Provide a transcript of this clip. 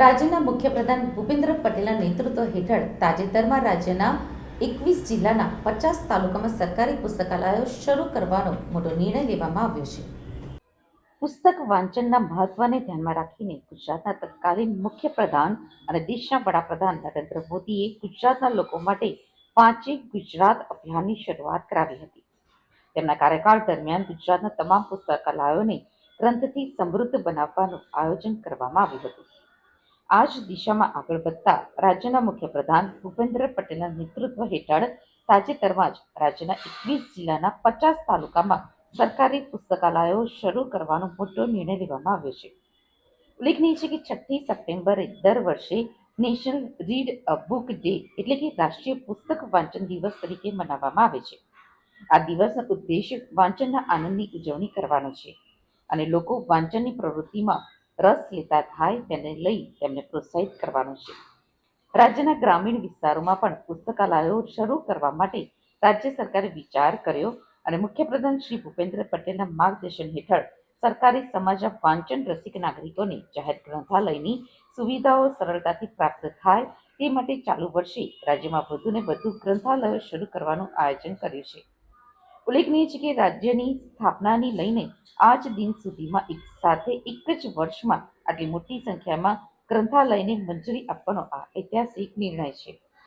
રાજ્યના મુખ્યપ્રધાન ભૂપેન્દ્ર પટેલના નેતૃત્વ હેઠળ તાજેતરમાં રાજ્યના એકવીસ જિલ્લાના પચાસ તાલુકામાં સરકારી પુસ્તકાલયો શરૂ કરવાનો મોટો નિર્ણય લેવામાં આવ્યો છે. પુસ્તક વાંચનના મહત્વને ધ્યાનમાં રાખીને ગુજરાતના તત્કાલીન મુખ્યપ્રધાન અને દેશના વડાપ્રધાન નરેન્દ્ર મોદીએ ગુજરાતના લોકો માટે પાંચે ગુજરાત અભિયાનની શરૂઆત કરાવી હતી. તેમના કાર્યકાળ દરમિયાન ગુજરાતના તમામ પુસ્તકાલયોને ગ્રંથથી સમૃદ્ધ બનાવવાનું આયોજન કરવામાં આવ્યું હતું. આ જ દિશામાં આગળ વધતા રાજ્યના મુખ્યપ્રધાન ભૂપેન્દ્ર પટેલના નેતૃત્વ હેઠળ તાજેતરમાં જ રાજ્યના એકવીસ જિલ્લાના પચાસ તાલુકામાં સરકારી પુસ્તકાલયો શરૂ કરવાનો મોટો નિર્ણય લેવામાં આવ્યો છે. ઉલ્લેખનીય છે કે છઠ્ઠી સપ્ટેમ્બરે દર વર્ષે national read a book day એટલે કે રાષ્ટ્રીય પુસ્તક વાંચન દિવસ તરીકે મનાવવામાં આવે છે. આ દિવસનો ઉદ્દેશ વાંચનના આનંદની ઉજવણી કરવાનો છે અને લોકો વાંચનની પ્રવૃત્તિમાં રસ લેતા થાય તેને લઈ તેમને પ્રોત્સાહિત કરવાનો છે. રાજ્યના ગ્રામીણ વિસ્તારોમાં પણ પુસ્તકાલયો શરૂ કરવા માટે રાજ્ય સરકારે વિચાર કર્યો અને મુખ્યપ્રધાન શ્રી ભૂપેન્દ્ર પટેલના માર્ગદર્શન હેઠળ સરકારી સમાજના વાંચન રસિક નાગરિકોને જાહેર ગ્રંથાલયની સુવિધાઓ સરળતાથી પ્રાપ્ત થાય તે માટે ચાલુ વર્ષે રાજ્યમાં વધુને વધુ ગ્રંથાલયો શરૂ કરવાનું આયોજન કર્યું છે. ઉલ્લેખનીય છે કે રાજ્યની સ્થાપનાની લઈને આજ દિન સુધીમાં એક સાથે એક જ વર્ષમાં આટલી મોટી સંખ્યામાં ગ્રંથાલયને મંજૂરી આપવાનો આ ઐતિહાસિક નિર્ણય છે.